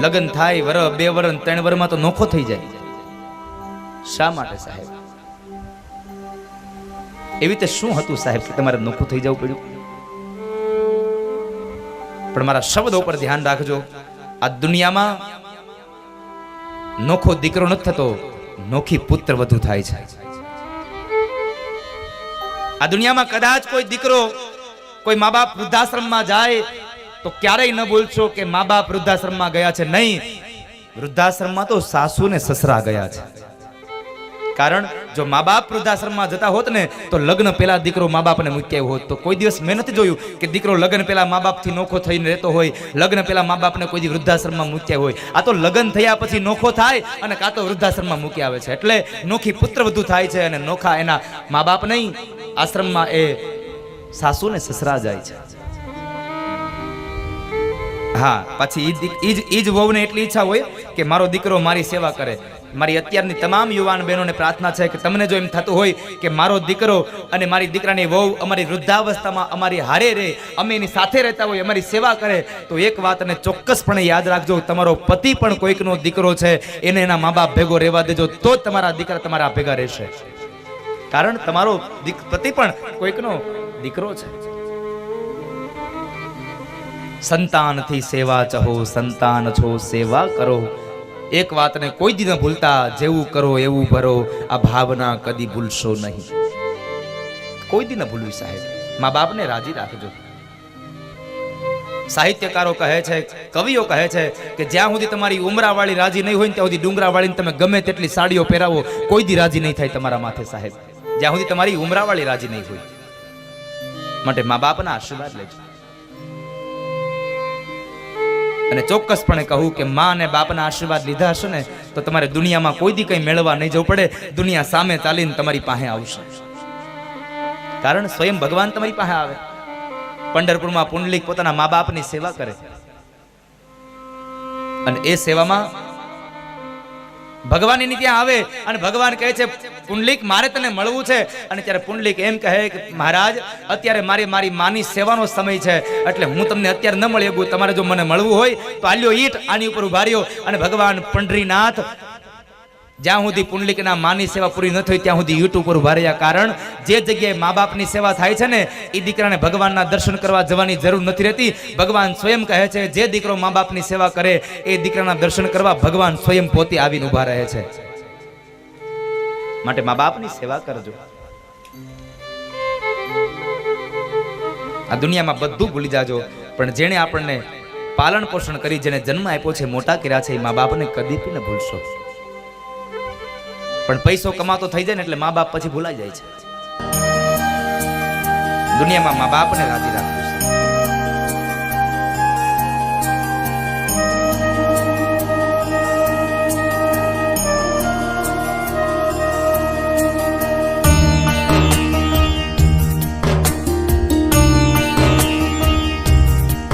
લગ્ન થાય, વર, બે વર ત્રણ વરમાં તો નોખો થઈ જાય. શા માટે સાહેબ? એવી રીતે શું હતું સાહેબ કે તમારે નોખું થઈ જવું પડ્યું? પણ મારા શબ્દો પર ધ્યાન રાખજો. આ દુનિયામાં નોખો દીકરો નથી થતો, નોખી પુત્ર વધુ થાય છે. આ દુનિયામાં કદાચ કોઈ દીકરો કોઈ મા બાપ વૃદ્ધાશ્રમમાં જાય તો ક્યારેય ન બોલશો કે મા બાપ વૃદ્ધાશ્રમમાં ગયા છે. નહીં, વૃદ્ધાશ્રમમાં તો સાસુ ને સસરા ગયા છે. કારણ જો મા બાપ વૃદ્ધાશ્રમમાં જતા હોત ને, તો લગ્ન પહેલા દીકરો મા બાપને મૂક્યા હોત. તો કોઈ દિવસ મેં નથી જોયું કે દીકરો લગ્ન પહેલા મા બાપથી નોખો થઈને રહેતો હોય, લગ્ન પહેલા મા બાપને કોઈ વૃદ્ધાશ્રમમાં મૂક્યા હોય. આ તો લગ્ન થયા પછી નોખો થાય અને કાં તો વૃદ્ધાશ્રમમાં મૂકી આવે છે. એટલે નોખી પુત્ર વધુ થાય છે અને નોખા એના મા બાપ નહીં, આશ્રમમાં એ સાસુ ને સસરા જાય છે. હા, પછી ઈજ દી- ઈ જ ઈ જ વહુને એટલી ઈચ્છા હોય કે મારો દીકરો મારી સેવા કરે. મારી અત્યારની તમામ યુવાન બહેનોને પ્રાર્થના છે કે તમને જો એમ થતું હોય કે મારો દીકરો અને મારી દીકરાની વહુ અમારી વૃદ્ધાવસ્થામાં અમારી હારે રહે, અમે એની સાથે રહેતા હોય, અમારી સેવા કરે, તો એક વાતને ચોક્કસપણે યાદ રાખજો, તમારો પતિ પણ કોઈકનો દીકરો છે, એને એના મા બાપ ભેગો રહેવા દેજો, તો જ તમારા દીકરા તમારા ભેગા રહેશે. કારણ તમારો પતિ પણ કોઈકનો દીકરો છે. સંતાનથી સેવા ચહો, સંતાન છો, સેવા કરો. એક વાતને કોઈ દી ન ભૂલતા, જેવું કરો, એવું ભરો, આ ભાવના કદી ભૂલશો નહીં. કોઈ દી ન ભૂલવી સાહેબ. મા બાપને રાજી રાખજો. સાહિત્યકારો કહે છે, કવિઓ કહે છે કે જ્યાં સુધી તમારી ઉમરાવાળી રાજી નહીં હોય ત્યાં સુધી ડુંગરાવાળીને તમે ગમે તેટલી સાડીઓ પહેરાવો, કોઈ દી રાજી નહીં થાય તમારા માથે સાહેબ. જ્યાં સુધી તમારી ઉમરાવાળી રાજી નહીં હોય. માટે મા બાપના આશીર્વાદ લેજો. અને ચોક્કસપણે કહું કે મા અને બાપના આશીર્વાદ લીધા હશે ને, તો તમારે દુનિયામાં કોઈ દી કંઈ મેળવવા નહીં જવું પડે. દુનિયા સામે ચાલીને તમારી પાસે આવશે. કારણ સ્વયં ભગવાન તમારી પાસે આવે. પંઢરપુરમાં પુંડલિક પોતાના મા બાપની સેવા કરે. અને એ સેવામાં ભગવાન એની ત્યાં આવે અને ભગવાન કહે છે, પુંડલિક, મારે તને મળવું છે. અને ત્યારે પુંડલિક એમ કહે કે, મહારાજ, અત્યારે મારી મારી માની સેવાનો સમય છે. એટલે હું તમને અત્યારે ન મળી શકું તમારે જો મને મળવું હોય, તો આલ્યો ઈટ આની ઉપર ઊભા રહ્યો. અને ભગવાન પંડરીનાથ જ્યાં સુધી પુંડલિકના માની સેવા પૂરી ન થઈ, ત્યાં સુધી યુટ્યુબ પર ઊભા રહ્યા કારણ. જે જગ્યાએ મા બાપની સેવા થાય છે ને એ દીકરાને ભગવાનના દર્શન કરવા જવાની જરૂર નથી રહેતી. ભગવાન સ્વયં કહે છે, જે દીકરો મા બાપની સેવા કરે, એ દીકરાના દર્શન કરવા ભગવાન સ્વયં પોતે આવીને ઊભા રહે છે. માટે મા બાપની સેવા કરજો. આ દુનિયામાં બધું ભૂલી જાજો. પણ જેણે આપણને પાલન પોષણ કરી, જેને જન્મ આપ્યો છે, મોટા કર્યા છે, એ મા બાપને કદી પણ ન ભૂલશો. પણ પૈસો કમાતો થઈ જાય ને એટલે મા બાપ પછી ભૂલાઈ જાય છે. દુનિયામાં મા બાપને રાજી રાખજો